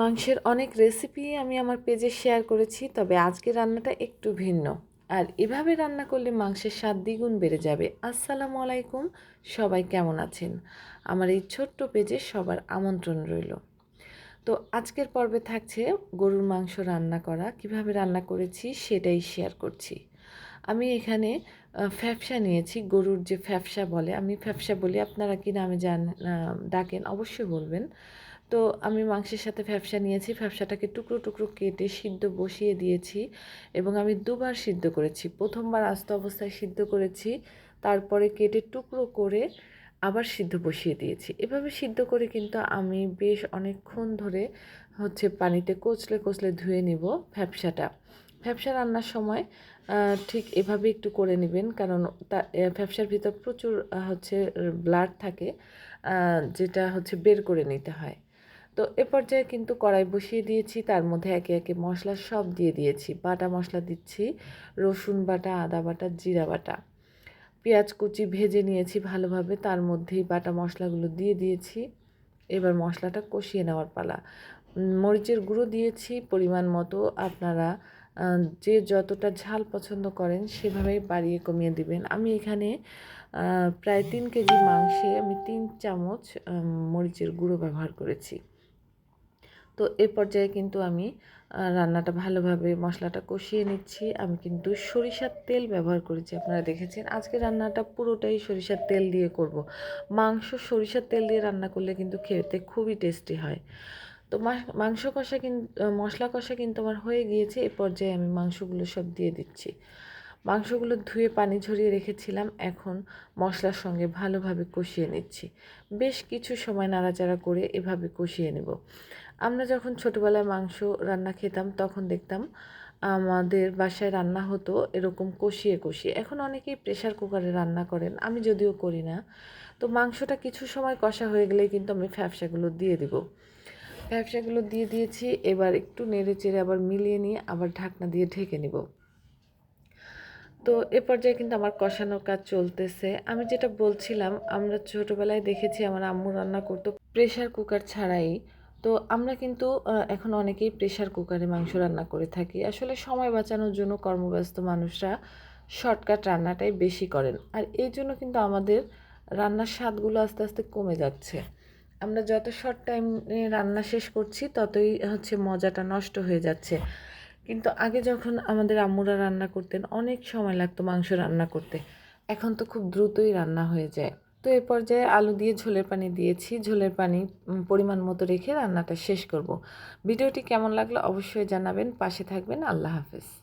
মাংসের অনেক রেসিপি আমি আমার পেজে শেয়ার করেছি, তবে আজকের রান্নাটা একটু ভিন্ন। আর এভাবে রান্না করলে মাংসের স্বাদ দ্বিগুণ বেড়ে যাবে। আসসালামু আলাইকুম, সবাই কেমন আছেন? আমার এই ছোট্ট পেজে সবার আমন্ত্রণ রইল। তো আজকের পর্বে থাকছে গরুর মাংস রান্না করা, কীভাবে রান্না করেছি সেটাই শেয়ার করছি। আমি এখানে ফ্যাপসা নিয়েছি, গরুর যে ফ্যাপসা বলে, আমি ফ্যাপসা বলি, আপনারা কি নামে জান ডাকেন, অবশ্যই বলবেন। তো আমি মাংসের সাথে ফ্যাপসা নিয়েছি। ফ্যাপসাটাকে টুকরো টুকরো কেটে সিদ্ধ বসিয়ে দিয়েছি এবং আমি দুবার সিদ্ধ করেছি। প্রথমবার আস্ত অবস্থায় সিদ্ধ করেছি, তারপরে কেটে টুকরো করে আবার সিদ্ধ বসিয়ে দিয়েছি। এভাবে সিদ্ধ করে কিন্তু আমি বেশ অনেকক্ষণ ধরে হচ্ছে পানিতে কচলে কচলে ধুয়ে নিব ফ্যাপসাটা ফ্যাপসা রান্নার সময় ঠিক এভাবে একটু করে নেবেন কারণ তা ফ্যাপসার ভিতর প্রচুর হচ্ছে, ব্লাড থাকে যেটা হচ্ছে বের করে নিতে হয়। তো এ পর্যায়ে কিন্তু কড়াই বসিয়ে দিয়েছি। তার মধ্যে একে একে মশলা সব দিয়ে দিয়েছি। বাটা মশলা দিচ্ছি, রসুন বাটা, আদা বাটা, জিরা বাটা। পেঁয়াজ কুচি ভেজে নিয়েছি ভালোভাবে। তার মধ্যেই বাটা মশলাগুলো দিয়ে দিয়েছি। এবার মশলাটা কষিয়ে নেওয়ার পালা। মরিচের গুঁড়ো দিয়েছি পরিমাণ মতো। আপনারা যে যতটা ঝাল পছন্দ করেন সেভাবেই বাড়িয়ে কমিয়ে দিবেন। আমি এখানে প্রায় তিন কেজি মাংসে আমি তিন চামচ মরিচের গুঁড়ো ব্যবহার করেছি। তো এ পর্যায়ে কিন্তু আমি রান্নাটা ভালোভাবে মশলাটা কষিয়ে নিচ্ছি। আমি কিন্তু সরিষার তেল ব্যবহার করেছি, আপনারা দেখেছেন। আজকে রান্নাটা পুরোটাই সরিষার তেল দিয়ে করব। মাংস সরিষার তেল দিয়ে রান্না করলে কিন্তু খেতে খুবই টেস্টি হয়। তো মাংস কষা কিন্তু মশলা কষা কিন্তু আমার হয়ে গিয়েছে। এ পর্যায়ে আমি মাংসগুলো সব দিয়ে দিচ্ছি। মাংসগুলো ধুয়ে পানি ঝরিয়ে রেখেছিলাম। এখন মশলার সঙ্গে ভালোভাবে কষিয়ে নিচ্ছি। বেশ কিছু সময় নাড়াচাড়া করে এভাবে কষিয়ে নেব। আমরা যখন ছোটোবেলায় মাংস রান্না খেতাম, তখন দেখতাম আমাদের বাসায় রান্না হতো এরকম কষিয়ে কষিয়ে। এখন অনেকেই প্রেশার কুকারে রান্না করেন, আমি যদিও করি না। তো মাংসটা কিছু সময় কষা হয়ে গেলে কিন্তু আমি ফ্যাপসাগুলো দিয়ে দিব। ফ্যাপসাগুলো দিয়ে দিয়েছি, এবার একটু নেড়ে চেড়ে আবার মিলিয়ে নিয়ে আবার ঢাকনা দিয়ে ঢেকে নিব। তো এ পর্যায়ে কিন্তু আমার কষানোর কাজ চলতেছে। আমি যেটা বলছিলাম, আমরা ছোটোবেলায় দেখেছি আমার আম্মু রান্না করতো প্রেশার কুকার ছাড়াই। তো আমরা কিন্তু এখন অনেকেই প্রেশার কুকারে মাংস রান্না করে থাকি। আসলে সময় বাঁচানোর জন্য কর্মব্যস্ত মানুষরা শর্টকাট রান্নাটাই বেশি করেন। আর এই জন্য কিন্তু আমাদের রান্নার স্বাদগুলো আস্তে আস্তে কমে যাচ্ছে। আমরা যত শর্ট টাইমে রান্না শেষ করছি, ততই হচ্ছে মজাটা নষ্ট হয়ে যাচ্ছে। কিন্তু আগে যখন আমাদের আম্মুরা রান্না করতেন, অনেক সময় লাগতো মাংস রান্না করতে। এখন তো খুব দ্রুতই রান্না হয়ে যায়। তো এ পর্যায়ে আলু দিয়ে ঝোলের পানি দিয়েছি। ঝোলের পানি পরিমাণ মতো রেখে রান্নাটা শেষ করব। ভিডিওটি কেমন লাগল অবশ্যই জানাবেন। পাশে থাকবেন। আল্লাহ হাফেজ।